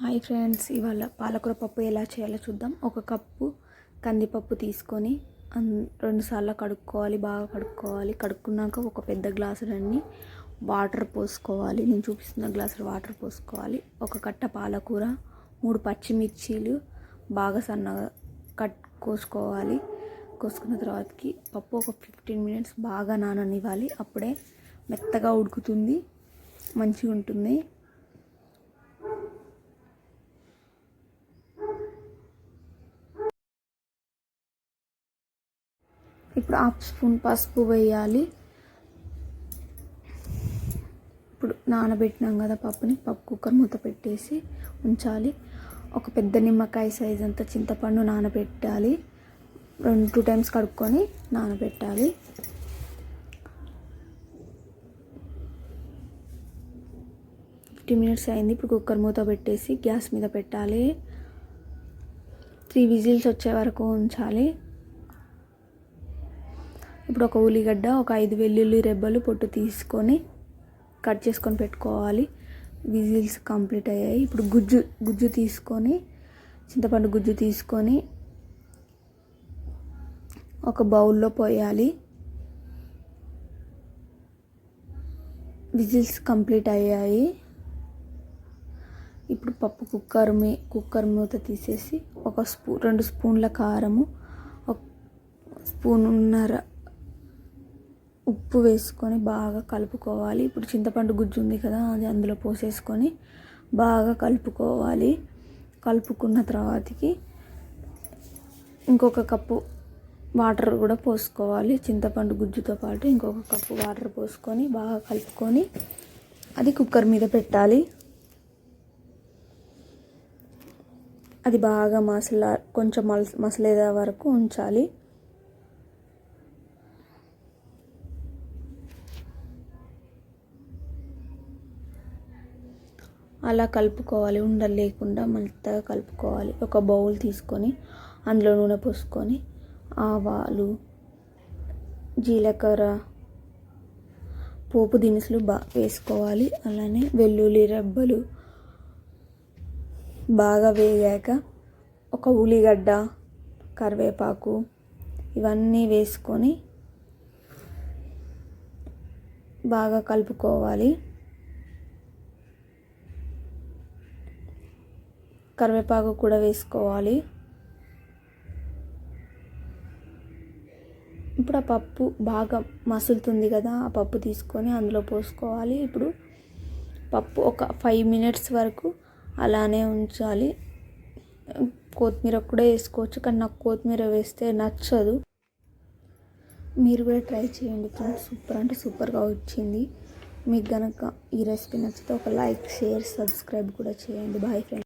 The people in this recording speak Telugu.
హాయ్ ఫ్రెండ్స్ ఇవాళ పాలకూర పప్పు ఎలా చేయాలో చూద్దాం. ఒక కప్పు కందిపప్పు తీసుకొని రెండుసార్లు కడుక్కోవాలి బాగా కడుక్కోవాలి. కడుక్కున్నాక ఒక పెద్ద గ్లాసులన్నీ వాటర్ పోసుకోవాలి. నేను చూపిస్తున్న గ్లాసులు వాటర్ పోసుకోవాలి. ఒక కట్ట పాలకూర మూడు పచ్చిమిర్చీలు బాగా సన్నగా కట్ కోసుకోవాలి. కోసుకున్న తర్వాతకి పప్పు ఒక ఫిఫ్టీన్ మినిట్స్ బాగా నాననివ్వాలి. అప్పుడే మెత్తగా ఉడుకుతుంది మంచిగా ఉంటుంది ఇప్పుడు హాఫ్ స్పూన్ పసుపు వేయాలి. ఇప్పుడు నానబెట్టినాం కదా పప్పుని పప్పు కుక్కర్ మూత పెట్టేసి ఉంచాలి. ఒక పెద్ద నిమ్మకాయ సైజ్ అంత చింతపండు నానబెట్టాలి. రెండు టూ టైమ్స్ కడుక్కొని నానబెట్టాలి. ఫిఫ్టీ మినిట్స్ అయింది. ఇప్పుడు కుక్కర్ మూత పెట్టేసి గ్యాస్ మీద పెట్టాలి. త్రీ విజిల్స్ వచ్చే వరకు ఉంచాలి. ఇప్పుడు ఒక ఉల్లిగడ్డ ఒక ఐదు వెల్లుల్లి రెబ్బలు పొట్టు తీసుకొని కట్ చేసుకొని పెట్టుకోవాలి. విజిల్స్ కంప్లీట్ అయ్యాయి. ఇప్పుడు గుజ్జు గుజ్జు తీసుకొని చింతపండు గుజ్జు తీసుకొని ఒక బౌల్లో పోయాలి. విజిల్స్ కంప్లీట్ అయ్యాయి. ఇప్పుడు పప్పు కుక్కర్ మీ కుక్కర్ మూత తీసేసి ఒక స్పూ రెండు స్పూన్ల కారము ఒక ఉన్నర ఉప్పు వేసుకొని బాగా కలుపుకోవాలి. ఇప్పుడు చింతపండు గుజ్జు ఉంది కదా అది అందులో పోసేసుకొని బాగా కలుపుకోవాలి. కలుపుకున్న తర్వాతకి ఇంకొక కప్పు వాటర్ కూడా పోసుకోవాలి. చింతపండు గుజ్జుతో పాటు ఇంకొక కప్పు వాటర్ పోసుకొని బాగా కలుపుకొని అది కుక్కర్ మీద పెట్టాలి. అది బాగా మసలా కొంచెం మస మసలేదా వరకు ఉంచాలి. అలా కలుపుకోవాలి ఉండలు లేకుండా మెత్తగా కలుపుకోవాలి. ఒక బౌల్ తీసుకొని అందులో నూనె పోసుకొని ఆవాలు జీలకర్ర పోపు దినుసులు బా వేసుకోవాలి. అలానే వెల్లుల్లి రెబ్బలు బాగా వేగాక ఒక ఉల్లిగడ్డ కరివేపాకు ఇవన్నీ వేసుకొని బాగా కలుపుకోవాలి. కరివేపాకు కూడా వేసుకోవాలి. ఇప్పుడు ఆ పప్పు బాగా మసులుతుంది కదా ఆ పప్పు తీసుకొని అందులో పోసుకోవాలి. ఇప్పుడు పప్పు ఒక ఫైవ్ మినిట్స్ వరకు అలానే ఉంచాలి. కొత్తిమీర కూడా వేసుకోవచ్చు కానీ నాకు కొత్తిమీర వేస్తే నచ్చదు. మీరు కూడా ట్రై చేయండి ఫ్రెండ్స్. సూపర్ అంటే సూపర్గా వచ్చింది. మీకు కనుక ఈ రెసిపీ నచ్చితే ఒక లైక్ షేర్ సబ్స్క్రైబ్ కూడా చేయండి. Bye friends.